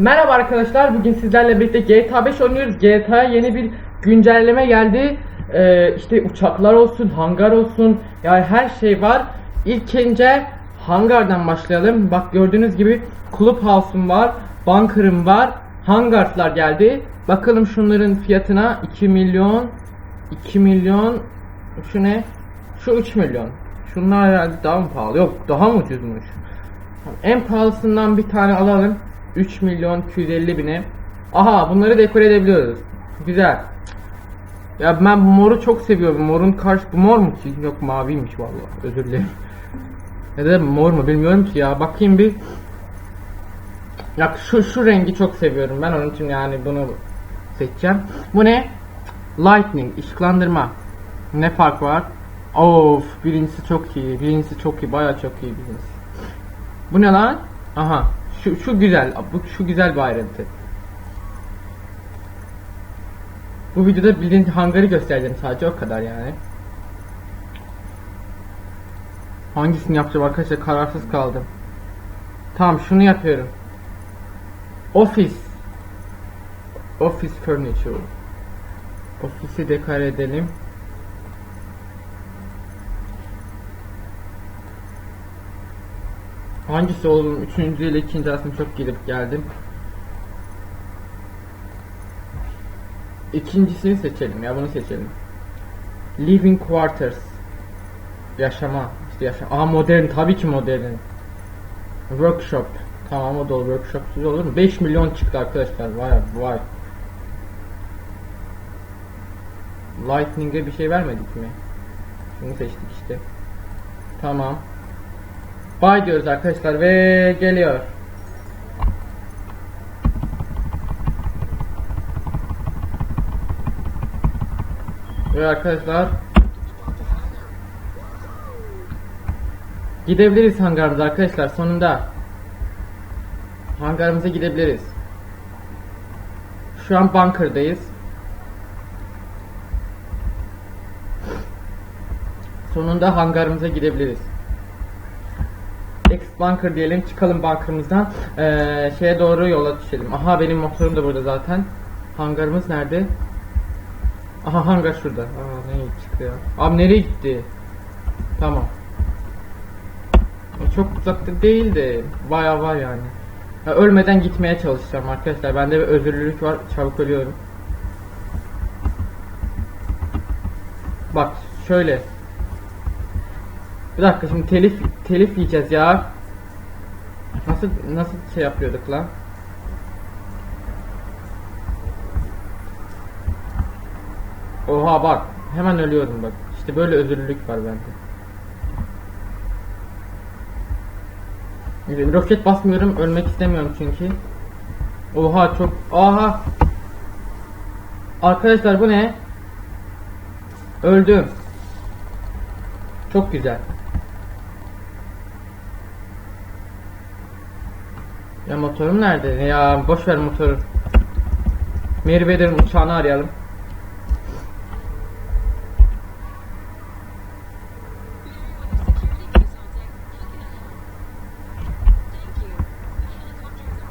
Merhaba arkadaşlar, bugün sizlerle birlikte GTA 5 oynuyoruz. GTA'ya yeni bir güncelleme geldi. Ee, işte uçaklar olsun, hangar olsun, yani her şey var. İlk önce hangardan başlayalım. Bak gördüğünüz gibi Clubhouse'um var, bunker'ım var, hangarslar geldi. Bakalım şunların fiyatına 2 milyon, 2 milyon, şu ne? Şu 3 milyon. Şunlar herhalde daha mı pahalı? Yok, daha mı ucuzmuş? En pahalısından bir tane alalım. 3 milyon 250 bine. Aha bunları dekore edebiliyoruz. Güzel. Ya ben moru çok seviyorum. Morun karşı bu mor mu ki? Yok maviymiş vallahi. Özür dilerim. Ya da mor mu bilmiyorum ki ya. Bakayım bir. Ya şu şu rengi çok seviyorum. Ben onun için yani bunu seçeceğim. Bu ne? Lightning, ışıklandırma. Ne fark var? Of, birincisi çok iyi. Birincisi çok iyi. Bayağı çok iyi birincisi. Bu ne lan? Aha. Şu şu güzel. Bu şu güzel bir ayrıntı. Bu videoda bildiğin hangarı göstereceğim sadece o kadar yani. Hangisini yapacağım arkadaşlar kararsız kaldım. Tamam şunu yapıyorum. Office. Office furniture. Ofisi dekore edelim. Hangisi oğlum? Üçüncü ile ikinci arasında çok gidip geldim. İkincisini seçelim ya bunu seçelim. Living quarters. Yaşama. İşte yaşama. Aa modern tabii ki modern. Workshop. Tamam o da olur. Workshopsuz olur mu? 5 milyon çıktı arkadaşlar. Vay vay. Lightning'e bir şey vermedik mi? Bunu seçtik işte. Tamam. Bay diyoruz arkadaşlar ve geliyor. Ve arkadaşlar Gidebiliriz hangarımıza arkadaşlar sonunda. Hangarımıza gidebiliriz. Şu an bunkerdayız. Sonunda hangarımıza gidebiliriz X bunker diyelim çıkalım bunkerımızdan ee, şeye doğru yola düşelim. Aha benim motorum da burada zaten. Hangarımız nerede? Aha hangar şurada. Aa nereye çıkıyor? Abi nereye gitti? Tamam. Çok uzakta değil de bayağı var yani. Ya ölmeden gitmeye çalışacağım arkadaşlar. Bende bir özürlülük var. Çabuk ölüyorum. Bak şöyle. Bir dakika şimdi telif telif yiyeceğiz ya. Nasıl nasıl şey yapıyorduk lan? Oha bak hemen ölüyorum bak. İşte böyle özürlülük var bende. Roket basmıyorum ölmek istemiyorum çünkü. Oha çok aha. Arkadaşlar bu ne? Öldüm. Çok güzel. Ya motorum nerede? Ya boş ver motoru. Meriwether'ın uçağını arayalım.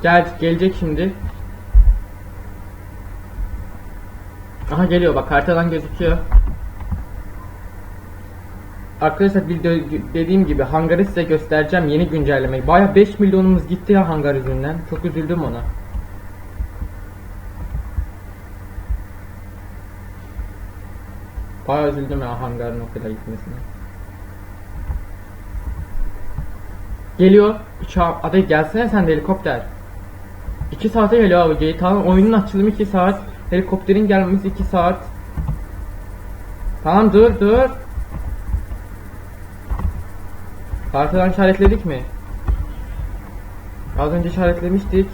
Gel gelecek şimdi. Aha geliyor bak haritadan gözüküyor. Arkadaşlar de- dediğim gibi hangarı size göstereceğim yeni güncellemeyi. Baya 5 milyonumuz gitti ya hangar yüzünden. Çok üzüldüm ona. Baya üzüldüm ya hangarın o kadar gitmesine. Geliyor. Uçağı. Hadi gelsene sen de helikopter. 2 saate geliyor abi. GTA'nın oyunun açılımı 2 saat. Helikopterin gelmesi 2 saat. Tamam dur dur. Haritadan işaretledik mi? Az önce işaretlemiştik.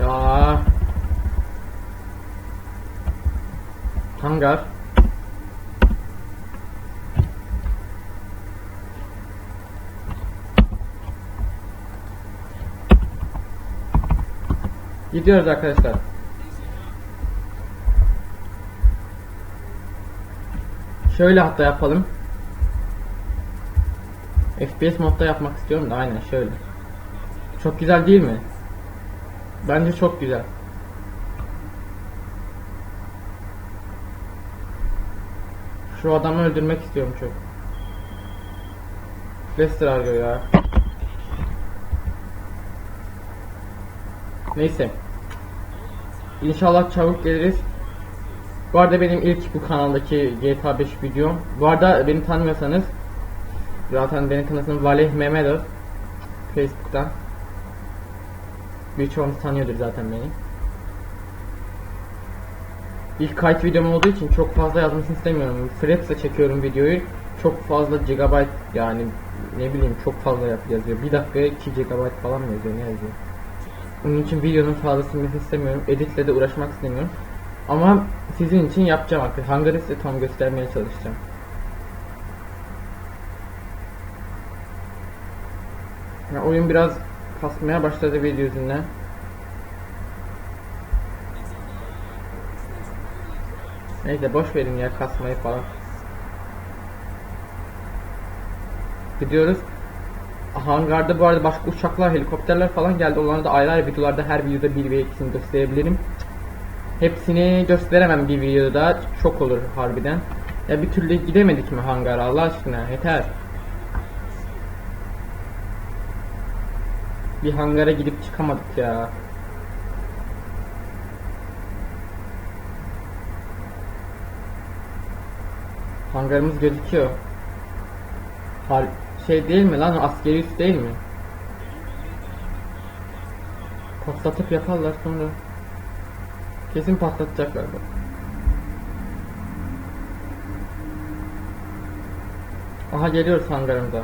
Ya. Hangar. Gidiyoruz arkadaşlar. Şöyle hatta yapalım. FPS modda yapmak istiyorum da aynen şöyle. Çok güzel değil mi? Bence çok güzel. Şu adamı öldürmek istiyorum çok. Lester arıyor ya. Neyse. İnşallah çabuk geliriz. Bu arada benim ilk bu kanaldaki GTA 5 videom. Bu arada beni tanımıyorsanız zaten beni tanısın Valeh Mehmetov Facebook'tan. Birçoğunuz tanıyordur zaten beni. İlk kayıt videom olduğu için çok fazla yazmasını istemiyorum. Fraps'e çekiyorum videoyu. Çok fazla gigabyte yani ne bileyim çok fazla yazıyor. Bir dakikaya 2 gigabyte falan mı yazıyor ne yazıyor. Onun için videonun fazla silmesini istemiyorum. Editle de uğraşmak istemiyorum. Ama sizin için yapacağım artık. Hangarı size tam göstermeye çalışacağım. Ya oyun biraz kasmaya başladı video yüzünden. Neyse boş verin ya kasmayı falan. Gidiyoruz. Hangarda bu arada başka uçaklar, helikopterler falan geldi. Onları da ayrı ayrı videolarda her videoda bir ve ikisini gösterebilirim. Hepsini gösteremem bir videoda. Çok olur harbiden. Ya bir türlü gidemedik mi hangara Allah aşkına yeter. Bir hangara gidip çıkamadık ya. Hangarımız gözüküyor. Har şey değil mi lan askeri üs değil mi? Patlatıp yaparlar sonra. Kesin patlatacaklar bak. Aha geliyoruz hangarımıza.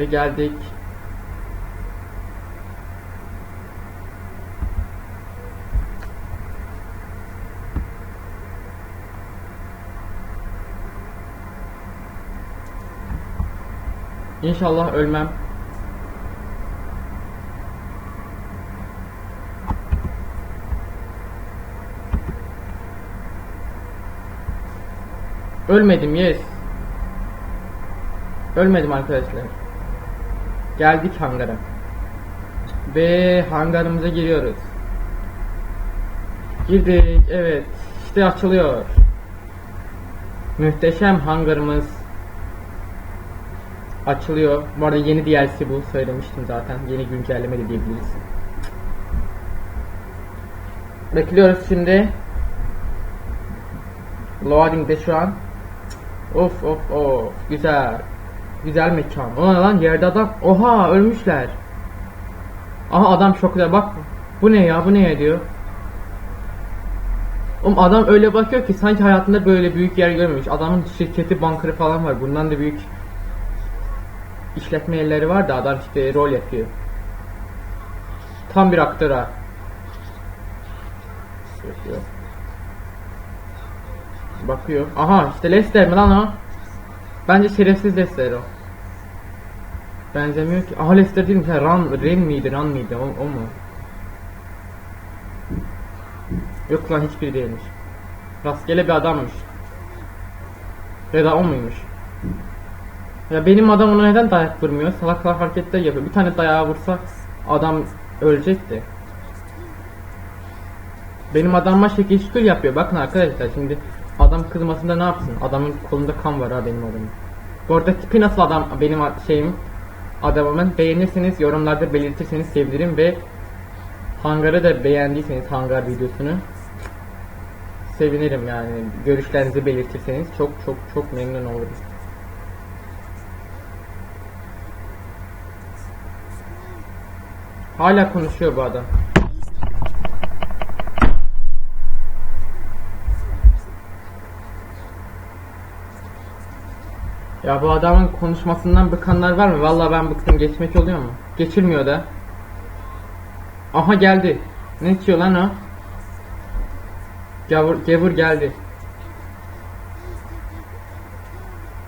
Ve geldik. İnşallah ölmem. Ölmedim yes. Ölmedim arkadaşlar. Geldik hangara. Ve hangarımıza giriyoruz. Girdik evet. İşte açılıyor. Muhteşem hangarımız açılıyor. Bu arada yeni DLC bu söylemiştim zaten. Yeni güncelleme de diyebiliriz. Bekliyoruz şimdi. Loading'de şu an. Of of of güzel. Güzel mekan. Ona lan yerde adam. Oha ölmüşler. Aha adam güzel bak. Bu ne ya bu ne ya diyor. Oğlum adam öyle bakıyor ki sanki hayatında böyle büyük yer görmemiş. Adamın şirketi, bankırı falan var. Bundan da büyük işletme yerleri var da adam işte rol yapıyor. Tam bir aktör ha. Bakıyor. Aha işte Lester mi lan o? Bence şerefsiz Lester o. Benzemiyor ki. Aha Lester değil mi? Sen Ran, Ren miydi? Ran mıydı? O, o mu? Yok lan hiçbiri değilmiş. Rastgele bir adammış. Ya da o muymuş? Ya benim adam ona neden dayak vurmuyor? Salaklar hareketler yapıyor. Bir tane dayağı vursa adam ölecekti. Benim adamıma şekil şükür yapıyor. Bakın arkadaşlar şimdi adam kızmasında ne yapsın? Adamın kolunda kan var ha benim adamım. Bu arada tipi nasıl adam benim şeyim adamımın beğenirseniz yorumlarda belirtirseniz sevinirim ve Hangar'ı da beğendiyseniz hangar videosunu sevinirim yani görüşlerinizi belirtirseniz çok çok çok memnun olurum. Hala konuşuyor bu adam. Ya bu adamın konuşmasından bıkanlar var mı? Vallahi ben bıktım. Geçmek oluyor mu? Geçilmiyor da. Aha geldi. Ne içiyor lan o? Gavur, gavur geldi.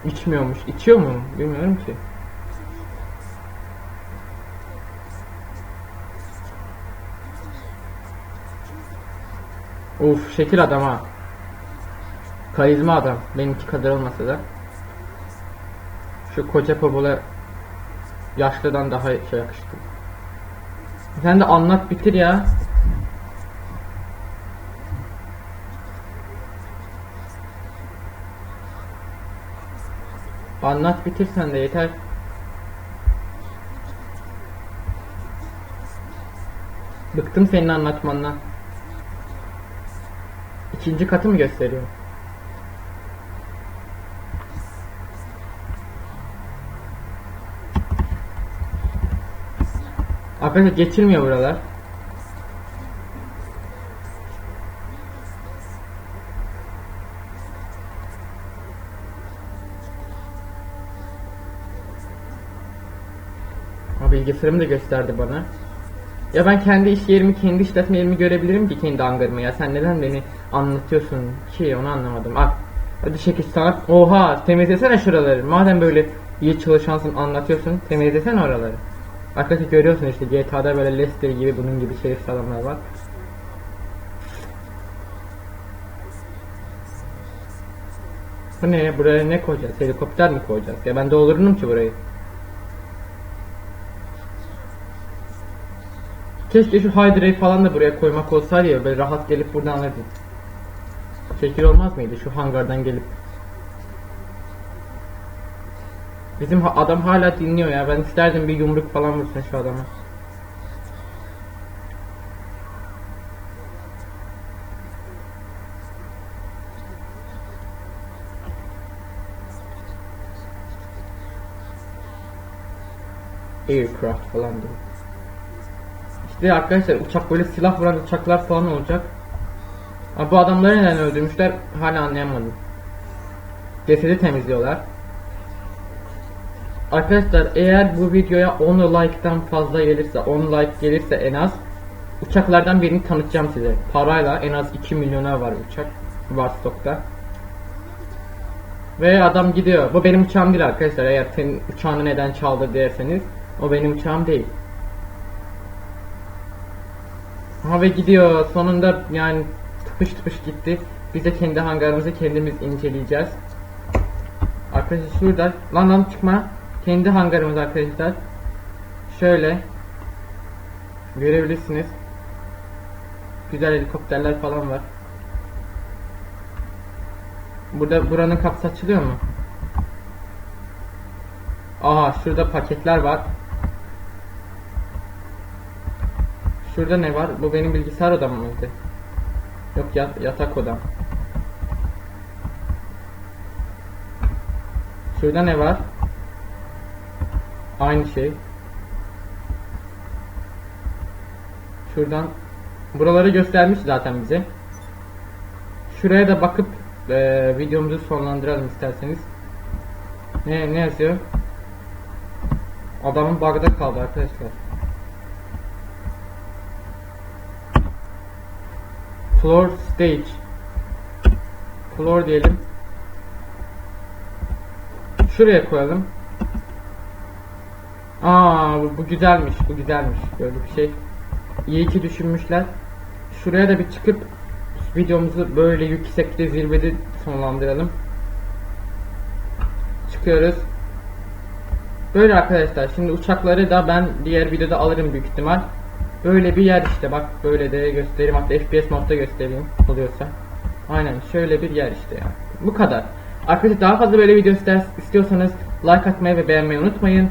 İçmiyormuş. İçiyor mu? Bilmiyorum ki. Uf şekil adam ha. Karizma adam. Benimki kadar olmasa da. Şu koca popola yaşlıdan daha şey yakıştı. Sen de anlat bitir ya. Anlat bitir sen de yeter. Bıktım senin anlatmandan. İkinci katı mı gösteriyor? Arkadaşlar geçirmiyor buralar. Ha bilgisayarımı da gösterdi bana. Ya ben kendi iş yerimi, kendi işletme yerimi görebilirim ki kendi hangarımı ya. Sen neden beni anlatıyorsun ki onu anlamadım. Ah, hadi çekiş sana. Oha, temizlesene şuraları. Madem böyle iyi çalışansın anlatıyorsun, temizlesene oraları. Arkadaşlar görüyorsun işte GTA'da böyle Lester gibi bunun gibi şerif adamlar var. Bu ne? Buraya ne koyacağız? Helikopter mi koyacağız? Ya ben doldururum ki burayı. Keşke şu Hydra'yı falan da buraya koymak olsaydı ya böyle rahat gelip buradan alırdık. Şekil olmaz mıydı şu hangardan gelip? Bizim adam hala dinliyor ya. Ben isterdim bir yumruk falan vursun şu adama. Aircraft falan diyor. İşte arkadaşlar uçak böyle silah vuran uçaklar falan olacak. Ama bu adamları neden öldürmüşler hala anlayamadım. Cesedi temizliyorlar. Arkadaşlar eğer bu videoya 10 like'tan fazla gelirse 10 like gelirse en az uçaklardan birini tanıtacağım size. Parayla en az 2 milyona var uçak var stokta. Ve adam gidiyor. Bu benim uçağım değil arkadaşlar. Eğer senin uçağını neden çaldı derseniz o benim uçağım değil. Ha ve gidiyor. Sonunda yani tıpış tıpış gitti. Biz de kendi hangarımızı kendimiz inceleyeceğiz. Arkadaşlar şurada. Lan lan çıkma. Kendi hangarımız arkadaşlar. Şöyle. Görebilirsiniz. Güzel helikopterler falan var. Burada buranın kapısı açılıyor mu? Aha şurada paketler var. Şurada ne var? Bu benim bilgisayar odam mıydı? Yok ya yatak odam. Şurada ne var? Aynı şey. Şuradan buraları göstermiş zaten bize. Şuraya da bakıp eee, videomuzu sonlandıralım isterseniz. Ne ne yazıyor? Adamın bug'da kaldı arkadaşlar. Floor stage. Floor diyelim. Şuraya koyalım. Aa bu, bu güzelmiş. Bu güzelmiş. Böyle bir şey. İyi ki düşünmüşler. Şuraya da bir çıkıp videomuzu böyle yüksekte zirvede sonlandıralım. Çıkıyoruz. Böyle arkadaşlar. Şimdi uçakları da ben diğer videoda alırım büyük ihtimal. Böyle bir yer işte bak böyle de göstereyim hatta FPS modda göstereyim oluyorsa. Aynen şöyle bir yer işte ya. Bu kadar. Arkadaşlar daha fazla böyle video istiyorsanız like atmayı ve beğenmeyi unutmayın.